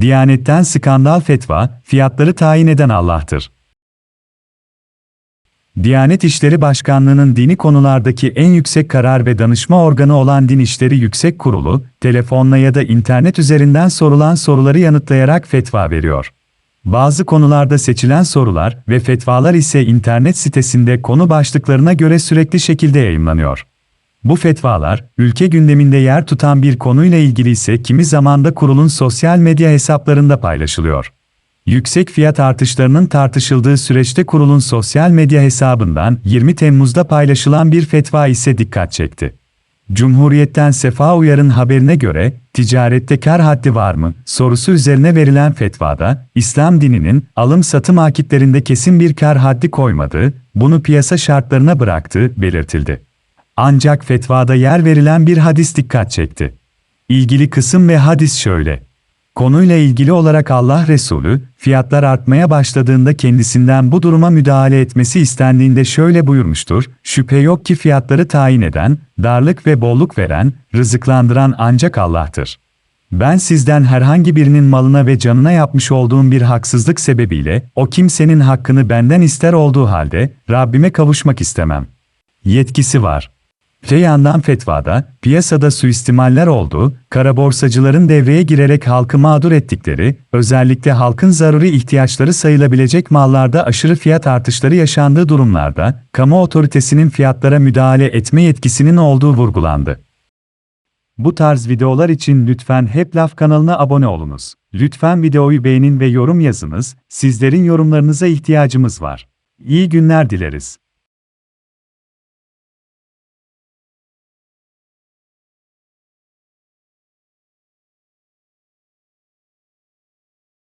Diyanetten skandal fetva, fiyatları tayin eden Allah'tır. Diyanet İşleri Başkanlığı'nın dini konulardaki en yüksek karar ve danışma organı olan Din İşleri Yüksek Kurulu, telefonla ya da internet üzerinden sorulan soruları yanıtlayarak fetva veriyor. Bazı konularda seçilen sorular ve fetvalar ise internet sitesinde konu başlıklarına göre sürekli şekilde yayımlanıyor. Bu fetvalar, ülke gündeminde yer tutan bir konuyla ilgili ise kimi zamanda kurulun sosyal medya hesaplarında paylaşılıyor. Yüksek fiyat artışlarının tartışıldığı süreçte kurulun sosyal medya hesabından 20 Temmuz'da paylaşılan bir fetva ise dikkat çekti. Cumhuriyet'ten Sefa Uyar'ın haberine göre, ticarette kar haddi var mı sorusu üzerine verilen fetvada, İslam dininin alım-satım akitlerinde kesin bir kar haddi koymadığı, bunu piyasa şartlarına bıraktığı belirtildi. Ancak fetvada yer verilen bir hadis dikkat çekti. İlgili kısım ve hadis şöyle. Konuyla ilgili olarak Allah Resulü, fiyatlar artmaya başladığında kendisinden bu duruma müdahale etmesi istendiğinde şöyle buyurmuştur, şüphe yok ki fiyatları tayin eden, darlık ve bolluk veren, rızıklandıran ancak Allah'tır. Ben sizden herhangi birinin malına ve canına yapmış olduğum bir haksızlık sebebiyle, o kimsenin hakkını benden ister olduğu halde, Rabbime kavuşmak istemem. Yetkisi var. Öte yandan fetvada, piyasada suistimaller olduğu, kara borsacıların devreye girerek halkı mağdur ettikleri, özellikle halkın zaruri ihtiyaçları sayılabilecek mallarda aşırı fiyat artışları yaşandığı durumlarda, kamu otoritesinin fiyatlara müdahale etme yetkisinin olduğu vurgulandı. Bu tarz videolar için lütfen Hep Laf kanalına abone olunuz. Lütfen videoyu beğenin ve yorum yazınız, sizlerin yorumlarınıza ihtiyacımız var. İyi günler dileriz.